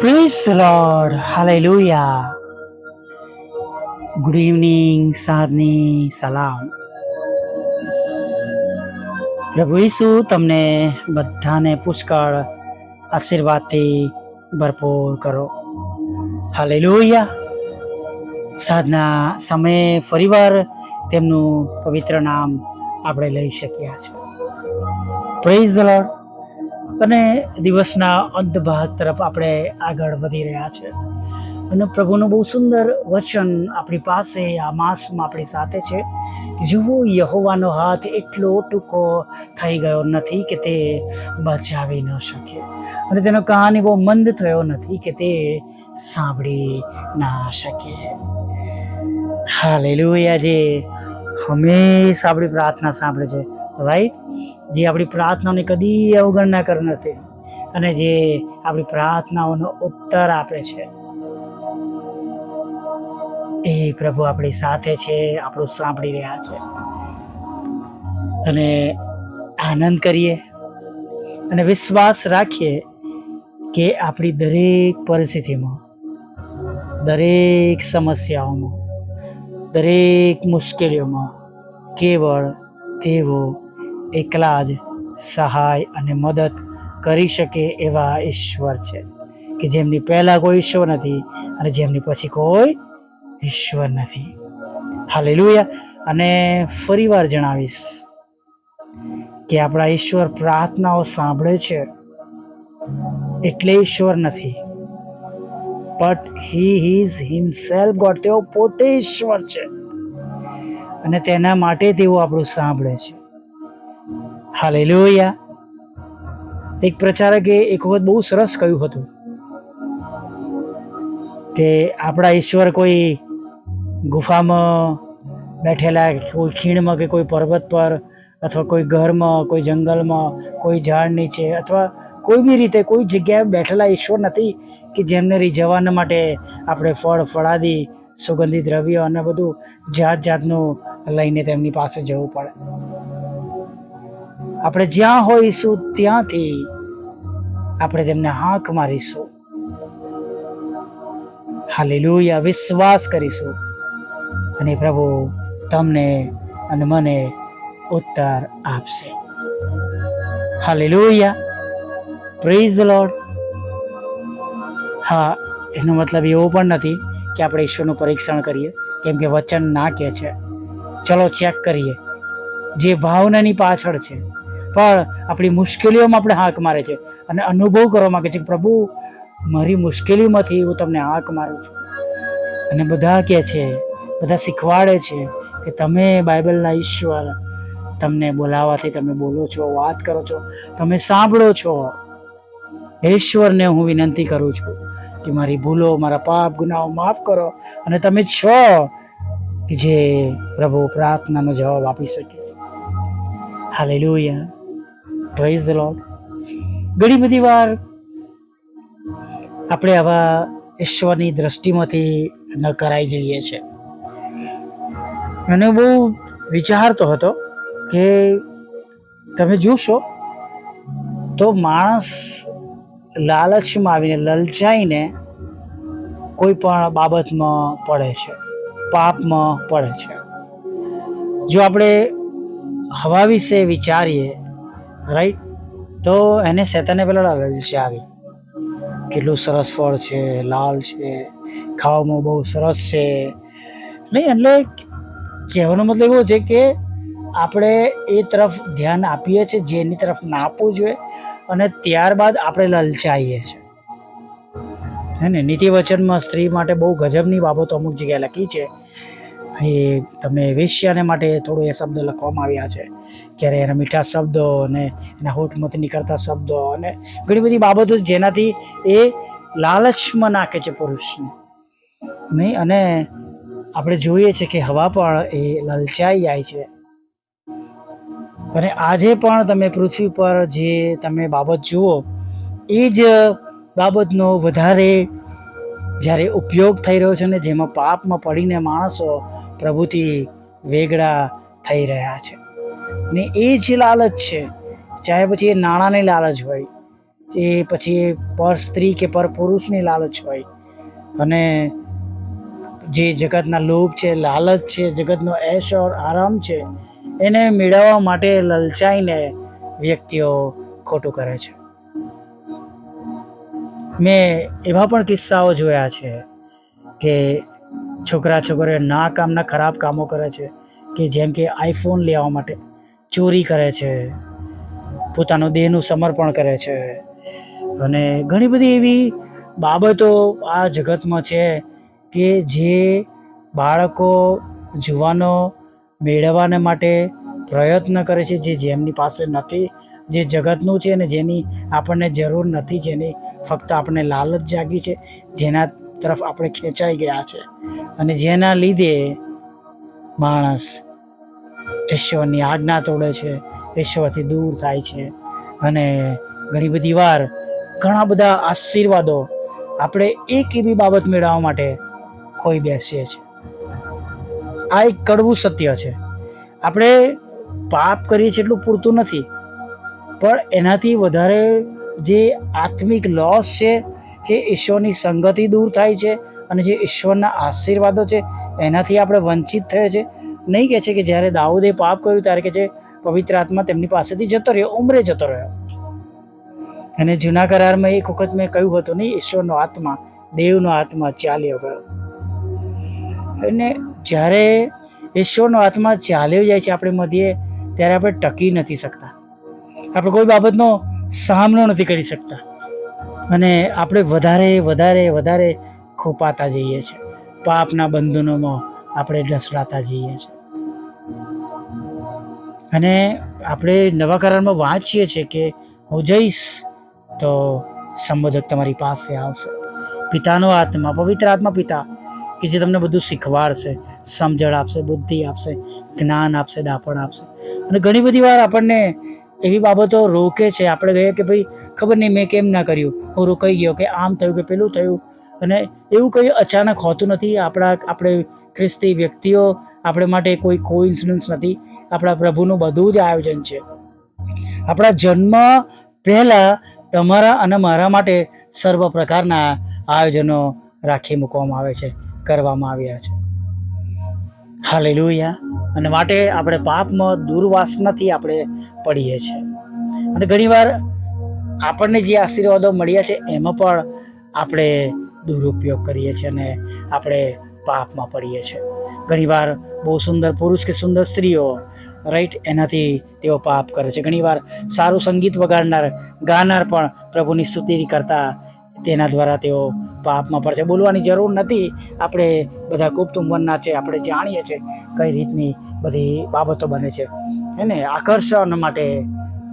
Praise lord hallelujah good evening સાધની સલામ પ્રભુ ઈસુ, તમને બધાને પુષ્કળ આશીર્વાદથી ભરપૂર કરો. હાલેલુયા સાધના સમયે ફરીવાર તેમનું પવિત્ર નામ આપણે લઈ શક્યા છે પ્રેઝ ધ લોર્ડ અને દિવસના અંત ભાગ તરફ આપણે આગળ વધી રહ્યા છે. અને પ્રભુનું બહુ સુંદર વચન આપણી પાસે આ માસમાં આપણી સાથે છે જુઓ, યહોવાનો હાથ એટલો ટૂંકો થઈ ગયો નથી કે તે બચાવી ન શકે. અને તેનો કહાની બહુ મંદ થયો નથી કે તે સાંભળી ના શકે. હા લેલું જે હંમેશા આપણી પ્રાર્થના સાંભળે છે. રાઈટ જે આપણી પ્રાર્થનાઓની કદી અવગણના કર નથી. અને જે આપણી પ્રાર્થનાઓનો ઉત્તર આપે છે. એ પ્રભુ આપણી સાથે છે, આપણું સાંભળી રહ્યા છે. અને આનંદ કરીએ. અને વિશ્વાસ રાખીએ કે આપણી દરેક પરિસ્થિતિમાં, દરેક સમસ્યાઓમાં, દરેક મુશ્કેલીઓમાં, કેવળ તેઓ એકલા જ સહાય અને મદદ કરી શકે એવા ઈશ્વર છે. કે જેમની પહેલાં કોઈ ઈશ્વર નથી અને જેમની પછી કોઈ ઈશ્વર નથી. હાલે અને ફરીવાર જણાવીશ કે આપણા ઈશ્વર પ્રાર્થનાઓ સાંભળે છે. એટલે ઈશ્વર નથી. But he his himself God તેઓ પોતે ઈશ્વર છે. અને તેના માટે તેઓ આપણું સાંભળે છે. હાલેલુયા. એક પ્રચારકે એક વખત બહુ સરસ કહ્યું હતું કે આપણા ઈશ્વર કોઈ ગુફામાં બેઠેલા, કોઈ ખીણમાં કે કોઈ પર્વત પર અથવા કોઈ ઘરમાં, કોઈ જંગલમાં, કોઈ ઝાડ નીચે અથવા કોઈ બી રીતે કોઈ જગ્યાએ બેઠેલા ઈશ્વર નથી કે જેમને રીઝવવાના માટે આપણે ફળ, ફળાદી, સુગંધિત દ્રવ્ય અને બધું જાત જાતનું લઈને તેમની પાસે જવું પડે. આપણે જ્યાં હોઈશું ત્યાંથી આપણે તેમને હાંક મારીશું. હાલેલુયા. વિશ્વાસ કરીશું. અને પ્રભુ તમને અને મને ઉત્તર આપશે. હાલેલુયા. પ્રેઝ લોર્ડ હા, એનો મતલબ એવો પણ નથી કે આપણે ઈશ્વરનું પરીક્ષણ કરીએ, કેમ કે વચન ના કહે છે. ચલો ચેક કરીએ. જે ભાવનાની પાછળ છે પણ આપણી મુશ્કેલીઓમાં આપણે હાંક મારે છે. અને અનુભવ કરવા માગે છે કે, પ્રભુ, મારી મુશ્કેલીમાંથી હું તમને હાંક મારું છું. અને બધા કહે છે, બધા શીખવાડે છે કે, તમે બાઇબલના ઈશ્વર, તમને બોલાવાથી તમે બોલો છો, વાત કરો છો, તમે સાંભળો છો. ઈશ્વરને હું વિનંતી કરું છું કે મારી ભૂલો, મારા પાપ ગુનાઓ માફ કરો અને તમે છો કે જે પ્રભુ પ્રાર્થનાનો જવાબ આપી શકે છે. હાલેલુયા. પ્રેઝ લોર્ડ ઘણી બધી વાર આપણે આવા ઈશ્વરની દ્રષ્ટિમાંથી ન કરાઈ જઈએ છે અને બહુ વિચારતો હતો કે તમે જોશો તો માણસ લાલચમાં આવીને લલચાઈને કોઈ પણ બાબતમાં પડે છે, પાપમાં પડે છે. જો આપણે હવા વિશે વિચારીએ રાઈટ તો એને શેતાને પહેલાં લાગેલ છે લલચાવી કેટલું સરસ ફળ છે, લાલ છે, ખાવામાં બહુ સરસ છે. નહીં, એટલે કહેવાનો મતલબ એવો છે કે આપણે એ તરફ ધ્યાન આપીએ છીએ, જેની તરફ ના આપવું જોઈએ, અને ત્યારબાદ આપણે લલચાઈએ છીએ. હે ને? નીતિ વચનમાં સ્ત્રી માટે બહુ ગજબની બાબતો અમુક જગ્યાએ લખી છે. એ તમે વેશ્યાને માટે થોડું એ શબ્દ લખવામાં આવ્યા છે. ક્યારે એના મીઠા શબ્દો અને એના હોઠમત નીકળતા શબ્દો અને ઘણી બધી બાબતો જેનાથી એ લાલચમાં નાખે છે પુરુષને. નહીં અને આપણે જોઈએ છે કે હવા પણ એ લલચાઈ જાય છે. અને આજે પણ તમે પૃથ્વી પર જે તમે બાબત જુઓ, એ જ બાબતનો વધારે જ્યારે ઉપયોગ થઈ રહ્યો છે ને જેમાં પાપમાં પડીને માણસો પ્રભુથી વેગળા થઈ રહ્યા છે. ને એ જે લાલચ છે, ચાહે પછી એ નાણાંની લાલચ હોય એ પછી પર સ્ત્રી કે પર પુરુષની લાલચ હોય, અને જે જગતના લોભ છે, લાલચ છે, જગતનો એશ આરામ છે, એને મેળવવા માટે લલચાઈને વ્યક્તિઓ ખોટું કરે છે. મેં એવા પણ કિસ્સાઓ જોયા છે કે છોકરા છોકરીઓ ના કામના ખરાબ કામો કરે છે કે જેમ કે આઈફોન લેવા માટે ચોરી કરે છે, પોતાનું દેહનું સમર્પણ કરે છે. અને ઘણી બધી એવી બાબતો આ જગતમાં છે કે જે બાળકો જુવાનો મેળવવાને માટે પ્રયત્ન કરે છે, જે જેમની પાસે નથી, જે જગતનું છે ને જેની આપણને જરૂર નથી, જેની ફક્ત આપણને લાલચ જાગી છે, જેના તરફ આપણે ખેંચાઈ ગયા છે. અને જેના લીધે માણસ ઈશ્વરની આજ્ઞા તોડે છે, ઈશ્વરથી દૂર થાય છે. અને ઘણી બધી વાર ઘણા બધા આશીર્વાદો આપણે એક એવી બાબત મેળવવા માટે ખોઈ બેસીએ છીએ. આ એક કડવું સત્ય છે. આપણે પાપ કરીએ છીએ એટલું પૂરતું નથી. પણ એનાથી વધારે જે આત્મિક લોસ છે કે ઈશ્વરની સંગતિ દૂર થાય છે અને જે ઈશ્વરના આશીર્વાદો છે, એનાથી આપણે વંચિત થઈએ છે. નહીં કહે છે કે જ્યારે દાઉદે પાપ કર્યું ત્યારે કે છે, પવિત્ર આત્મા તેમની પાસેથી જતો રહ્યો, ઉમરે જતો રહ્યો. અને જૂના કરારમાં એક વખત મેં કહ્યું હતું, નહીં, ઈશ્વરનો આત્મા, દેવનો આત્મા ચાલ્યો ગયો. અને જ્યારે ઈશ્વરનો આત્મા ચાલ્યો જાય છે આપણે મધ્યે, ત્યારે આપણે ટકી નથી શકતા. આપણે કોઈ બાબતનો સામનો નથી કરી શકતા. અને આપણે વધારે વધારે વધારે ખોપાતા જઈએ છીએ. પાપના બંધનોમાં આપણે ઢસડાતા જઈએ છીએ. અને આપણે નવા કરારમાં વાંચીએ છીએ કે હું જઈશ તો સંબોધક તમારી પાસે આવશે. પિતાનો આત્મા, પવિત્ર આત્મા પિતા, કે જે તમને બધું શીખવાડશે, સમજણ આપશે, બુદ્ધિ આપશે, જ્ઞાન આપશે, ડાપણ આપશે. અને ઘણી બધી વાર આપણને એવી બાબતો રોકે છે. આપણે કહીએ કે ભાઈ ખબર નહીં, મેં કેમ ના કર્યું? હું રોકાઈ ગયો કે આમ થયું કે પેલું થયું? અને એવું કંઈ અચાનક હોતું નથી. આપણા, આપણે ખ્રિસ્તી વ્યક્તિઓ આપણે માટે કોઈ કોઇન્સિડન્સ નથી. આપણા પ્રભુનું બધું જ આયોજન છે. આપણા જન્મ પહેલાં તમારા અને મારા માટે સર્વ પ્રકારના આયોજનો રાખી મૂકવામાં આવે છે, કરવામાં આવ્યા છે. હાલેલુયા. અને માટે આપણે પાપમાં દુર્વાસનાથી આપણે પડીએ છીએ. અને ઘણીવાર આપણને જે આશીર્વાદો મળ્યા છે, એમાં પણ આપણે દુરુપયોગ કરીએ છીએ અને આપણે પાપમાં પડીએ છીએ. ઘણીવાર બહુ સુંદર પુરુષ કે સુંદર સ્ત્રીઓ રાઈટ એનાથી તેઓ પાપ કરે છે. ઘણીવાર સારું સંગીત વગાડનાર, ગાનાર પણ પ્રભુની સ્તુતિ કરતા તેના દ્વારા તેઓ પાપમાં પડશે બોલવાની જરૂર નથી. આપણે બધા કુટુંબના છે, આપણે જાણીએ છીએ કઈ રીતની બધી બાબતો બને છે. હે આકર્ષણ માટે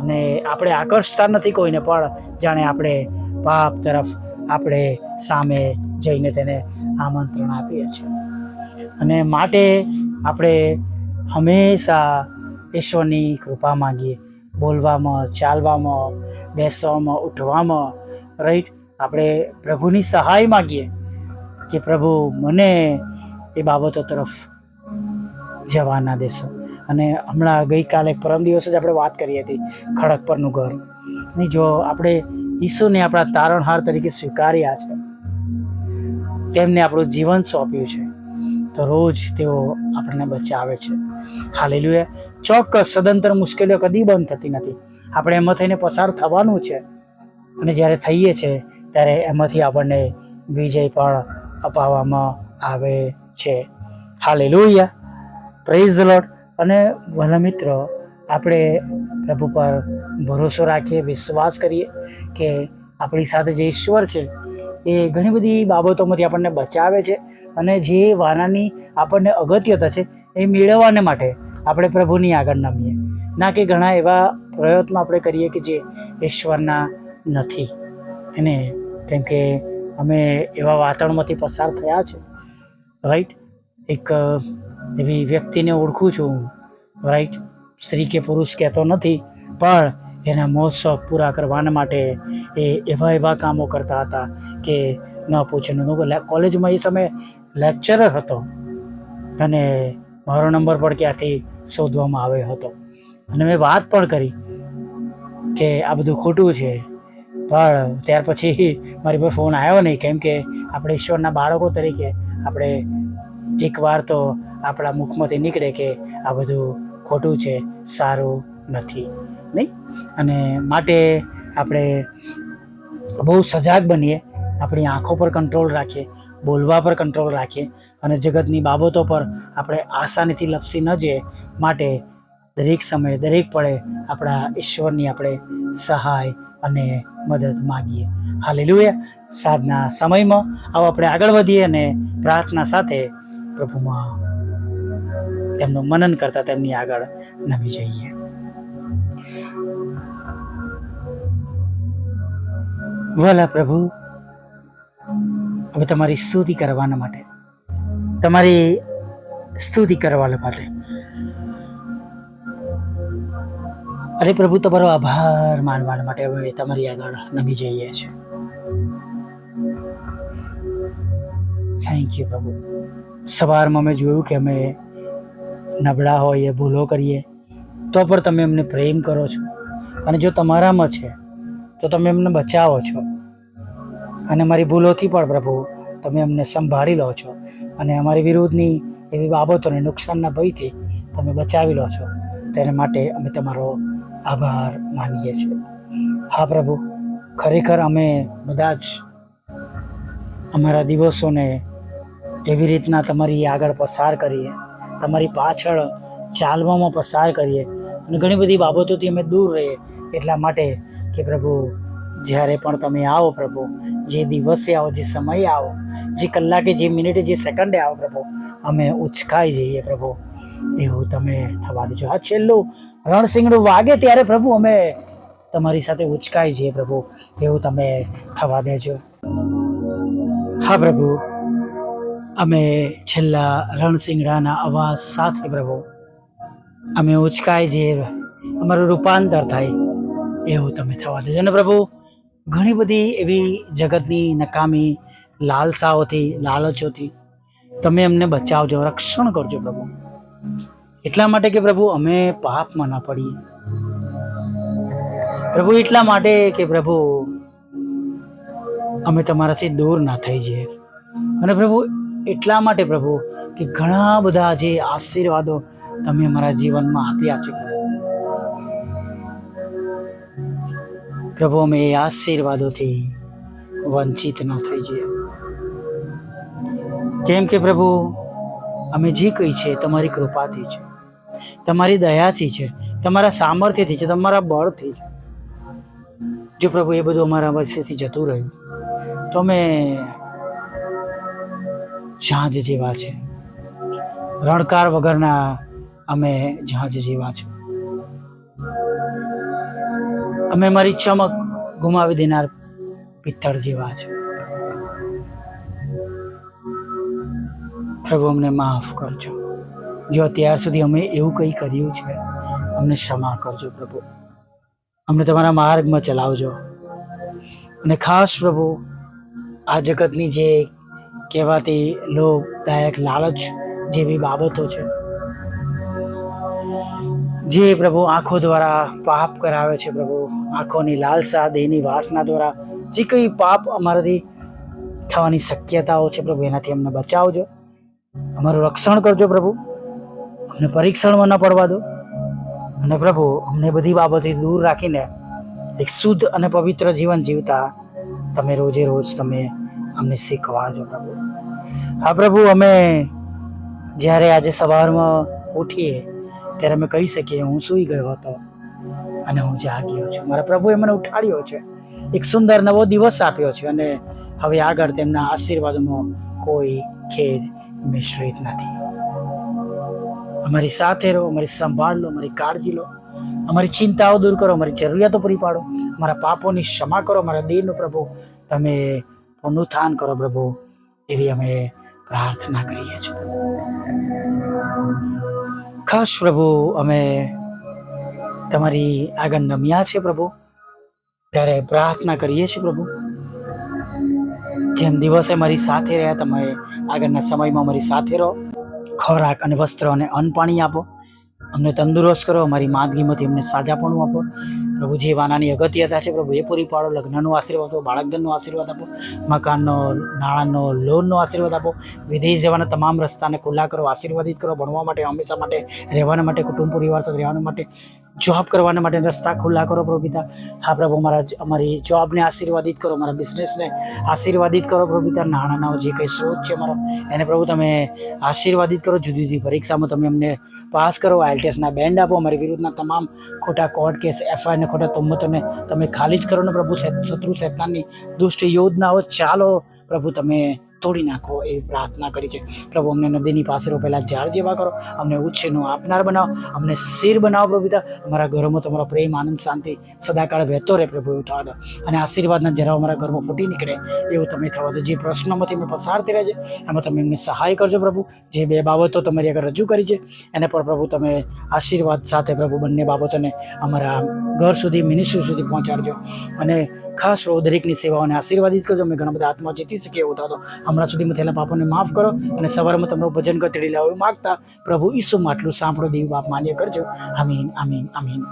અને આપણે આકર્ષતા નથી કોઈને, પણ જાણે આપણે પાપ તરફ આપણે સામે જઈને તેને આમંત્રણ આપીએ છીએ. અને માટે આપણે હંમેશા ઈશ્વરની કૃપા માંગીએ. બોલવામાં, ચાલવામાં, બેસવામાં, ઉઠવામાં રાઈટ આપણે પ્રભુની સહાય માગીએ કે પ્રભુ, મને એ બાબતો તરફ જવા ના દેશો. અને હમણાં ગઈકાલે પરમ દિવસે જ આપણે વાત કરી હતી ખડક પરનું ઘર. નહીં જો આપણે ઈસુને આપણા તારણહાર તરીકે સ્વીકાર્યા છે, તેમને આપણું જીવન સોંપ્યું છે, તો રોજ તેઓ આપણને બચાવે છે. હાલેલુયા. ચોક્કસ સદંતર મુશ્કેલીઓ કદી બંધ થતી નથી. આપણે એમાં થઈને પસાર થવાનું છે. અને જ્યારે થઈએ છીએ ત્યારે એમાંથી આપણને વિજય પણ અપાવવામાં આવે છે. હાલેલુયા. પ્રેઝ લોટ અને વહેલા મિત્રો, આપણે પ્રભુ પર ભરોસો રાખીએ, વિશ્વાસ કરીએ કે આપણી સાથે જે ઈશ્વર છે, એ ઘણી બધી બાબતોમાંથી આપણને બચાવે છે અને જે વાનાની આપણને અગત્યતા છે, એ મેળવવાને માટે આપણે પ્રભુની આગળ નમીએ. ના કે ઘણા એવા પ્રયત્નો આપણે કરીએ કે જે ઈશ્વરના નથી. એને કેમ કે અમે એવા વાતાવરણમાંથી પસાર થયા છે. રાઈટ એક એવી વ્યક્તિને ઓળખું છું. રાઈટ સ્ત્રી કે પુરુષ કહેતો નથી, પણ એના મહોત્સવ પૂરા કરવાના માટે એ એવા એવા કામો કરતા હતા કે ન પૂછવાનું કોલેજમાં એ સમયે લેક્ચરર હતો અને મારો નંબર પણ ક્યાંથી શોધવામાં આવ્યો હતો. અને મેં વાત પણ કરી કે આ બધું ખોટું છે. પણ ત્યાર પછી મારી પર ફોન આવ્યો નહીં. કેમ કે આપણે ઈશ્વરના બાળકો તરીકે આપણે એકવાર તો આપણા મુખમાંથી નીકળે કે આ બધું ખોટું છે, સારું નથી. નહીં? અને માટે આપણે બહુ સજાગ બનીએ, આપણી આંખો પર કંટ્રોલ રાખીએ, બોલવા પર કંટ્રોલ રાખીએ અને જગતની બાબતો પર આપણે આસાનીથી લપસી ન જઈએ. માટે દરેક સમયે દરેક પળે આપણા ઈશ્વરની આપણે સહાય અને મદદ માગીએ. હાલેલુયા. સાધના સમયમાં આવો આપણે આગળ વધીએ અને પ્રાર્થના સાથે પ્રભુમાં તેમનું મનન કરતા તેમની આગળ નમી જઈએ. વાલા પ્રભુ, હવે તમારી સ્તુતિ કરવાના માટે, તમારી સ્તુતિ કરવા માટે અરે પ્રભુ, તમારો આભાર માનવા માટે હવે તમારી આગળ નમી જઈએ છીએ. થેન્ક યુ પ્રભુ. સવારમાં મેં જોયું કે અમે નબળા હોઈએ, ભૂલો કરીએ, તો પણ તમે અમને પ્રેમ કરો છો. અને જો તમારામાં છે, તો તમે અમને બચાવો છો. અને અમારી ભૂલોથી પણ પ્રભુ, તમે અમને સંભાળી લો છો. અને અમારી વિરુદ્ધની એવી બાબતોને નુકસાનના ભયથી તમે બચાવી લો છો. તેના માટે અમે તમારો આભાર માનીએ છીએ. હા પ્રભુ, ખરેખર અમે બધા જ અમારા દિવસોને એવી રીતના તમારી આગળ પસાર કરીએ, તમારી પાછળ ચાલવામાં પસાર કરીએ અને ઘણી બધી બાબતોથી અમે દૂર રહીએ એટલા માટે કે પ્રભુ, જ્યારે પણ તમે આવો પ્રભુ, જે દિવસે આવો, જે સમયે આવો, જે કલાકે, જે મિનિટે, જે સેકન્ડે આવો પ્રભુ, અમે ઉચકાઈ જઈએ પ્રભુ. એવું તમે થવા દેજો. આ છેલ્લું રણસિંગડું વાગે ત્યારે પ્રભુ અમે તમારી સાથે ઉચકાઈ જઈએ પ્રભુ, એવું તમે થવા દેજો. હા પ્રભુ, અમે છેલ્લા રણસિંગડાના અવાજ સાથે પ્રભુ, અમે ઉચકાઈ જઈએ અમારું રૂપાંતર થાય, એવું તમે થવા દેજો. અને પ્રભુ, ઘણી બધી એવી જગતની નકામી લાલસાઓથી, લાલચોથી તમે અમને બચાવજો, રક્ષણ કરજો પ્રભુ. એટલા માટે કે પ્રભુ અમે પાપમાં ના પડીએ. પ્રભુ, એટલા માટે કે પ્રભુ અમે તમારાથી દૂર ના થઈ જઈએ. અને પ્રભુ, એટલા માટે પ્રભુ કે ઘણા બધા જે આશીર્વાદો તમે અમારા જીવનમાં આપ્યા છે પ્રભુ. અમે એ આશીર્વાદોથી વંચિત ન થઈ જઈએ. કેમ કે પ્રભુ, અમે જે કંઈ છે તમારી કૃપાથી છે. તમારી દયાથી છે, તમારા સામર્થ્યથી છે, તમારા બળથી છે. જો પ્રભુ એ બધું અમારા વચ્ચેથી જતું રહ્યું, તો અમે જહાજ જેવા છે. રણકાર વગરના અમે જહાજ જેવા છે. અમે મારી ચમક ગુમાવી દેનાર પિત્તળ જેવા છે. પ્રભુ અમને માફ કરજો. જો અત્યાર સુધી અમે એવું કંઈ કર્યું છે, અમને ક્ષમા કરજો પ્રભુ. અમને તમારા માર્ગમાં ચલાવજો. અને ખાસ પ્રભુ, આ જગતની જે કહેવાતી લોભદાયક લાલચ જેવી બાબતો છે, જે પ્રભુ આંખો દ્વારા પાપ કરાવે છે પ્રભુ, આંખોની લાલસા, દેહની વાસના દ્વારા જે કંઈ પાપ અમારાથી થવાની શક્યતાઓ છે પ્રભુ, એનાથી અમને બચાવજો. અમારું રક્ષણ કરજો પ્રભુ. અમને પરીક્ષણમાં ન પડવા દો. અને પ્રભુ, અમને બધી બાબતથી દૂર રાખીને એક શુદ્ધ અને પવિત્ર જીવન જીવતા તમે રોજે રોજ તમે અમને શીખવાડજો પ્રભુ. હા પ્રભુ, અમે જ્યારે આજે સવારમાં ઉઠીએ, ત્યારે અમે કહી શકીએ, હું સૂઈ ગયો હતો અને હું જાગ્યો છું. મારા પ્રભુએ મને ઉઠાડ્યો છે. એક સુંદર નવો દિવસ આપ્યો છે અને હવે આગળ તેમના આશીર્વાદમાં કોઈ ખેદ મિશ્રિત નથી. અમારી સાથે રહો, અમારી સંભાળ લો, અમારી કાળજી લો. અમારી ચિંતાઓ દૂર કરો, અમારી જરૂરિયાતો પૂરી પાડો. અમારા પાપોની ક્ષમા કરો, અમારા દેહનું પ્રભુ, તમે પુનરુત્થાન કરો પ્રભુ, એવી અમે પ્રાર્થના કરીએ છીએ. ખાસ પ્રભુ, અમે તમારી આગળ નમ્યા છે પ્રભુ. ત્યારે પ્રાર્થના કરીએ છીએ પ્રભુ. જેમ દિવસે મારી સાથે રહ્યા, તમે આગળના સમયમાં મારી સાથે રહો. ખોરાક અને વસ્ત્ર અને અન્ન પાણી આપો. અમને તંદુરસ્ત કરો, અમારી માંદગીમાંથી અમને સાજાપણું આપો. પ્રભુ જે વાનાની અગત્યતા છે. પ્રભુ, એ પૂરી પાડો, લગ્નનો આશીર્વાદ આપો બાળકધનનો આશીર્વાદ આપો, મકાનનો, નાણાંનો, લોનનો આશીર્વાદ આપો. વિદેશ જવાના તમામ રસ્તાને ખુલ્લા કરો, આશીર્વાદિત કરો, ભણવા માટે, હંમેશા માટે, રહેવાના માટે, કુટુંબ, પરિવાર સાથે રહેવાના માટે. જોબ કરવાના માટે રસ્તા ખુલ્લા કરો પ્રભુ પિતા હા પ્રભુ મારા અમારી જોબને આશીર્વાદિત કરો મારા બિઝનેસને આશીર્વાદિત કરો પ્રભુ પિતા નાણાંનો જે કંઈ સ્ત્રોત છે મારો એને પ્રભુ તમે આશીર્વાદિત કરો. જુદી જુદી પરીક્ષામાં તમે અમને પાસ કરો. આઈએલટીએસના બેન્ડ આપો. અમારી વિરુદ્ધના તમામ ખોટા કોર્ટ કેસ એફઆઈઆરને ખોટા તોમતોને તમે ખાલી જ કરો ને પ્રભુ. શેત- શત્રુ શેતાનની દુષ્ટ યોજનાઓ ચાલો. પ્રભુ તમે તોડી નાખો એ પ્રાર્થના કરી છે. પ્રભુ, અમને નદીની પાસે રોપેલા ઝાડ જેવા કરો. અમને ઉછેરનો આપનાર બનાવો. અમને શિર બનાવો પ્રભુ પિતા અમારા ઘરોમાં તમારો પ્રેમ, આનંદ, શાંતિ સદાકાળ વહેતો રહે પ્રભુ એવું થવા દો. અને આશીર્વાદના જરા અમારા ઘરમાં ફૂટી નીકળે એવું તમે થવા દો. જે પ્રશ્નોમાંથી અમે પસાર થઈ રહ્યા છે, એમાં તમે એમને સહાય કરજો પ્રભુ. જે બે બાબતો તમારી આગળ રજૂ કરી છે, એને પણ પ્રભુ તમે આશીર્વાદ સાથે પ્રભુ બંને બાબતોને અમારા ઘર સુધી મિનિસ્ટ્રી સુધી પહોંચાડજો. અને ખાસ રહો દરેકની સેવાઓને આશીર્વાદિત કરજો. અમે ઘણા બધા આત્મા જીતી શકીએ એવું થતો હમણાં સુધીમાં થયેલા પાપોને માફ કરો અને સવારમાં તમારું ભજન કચડી લાવો માગતા પ્રભુ ઈસુમાં આટલું સાંભળો, દેવ બાપ માન્ય કરજો. આમીન આમીન આમીન.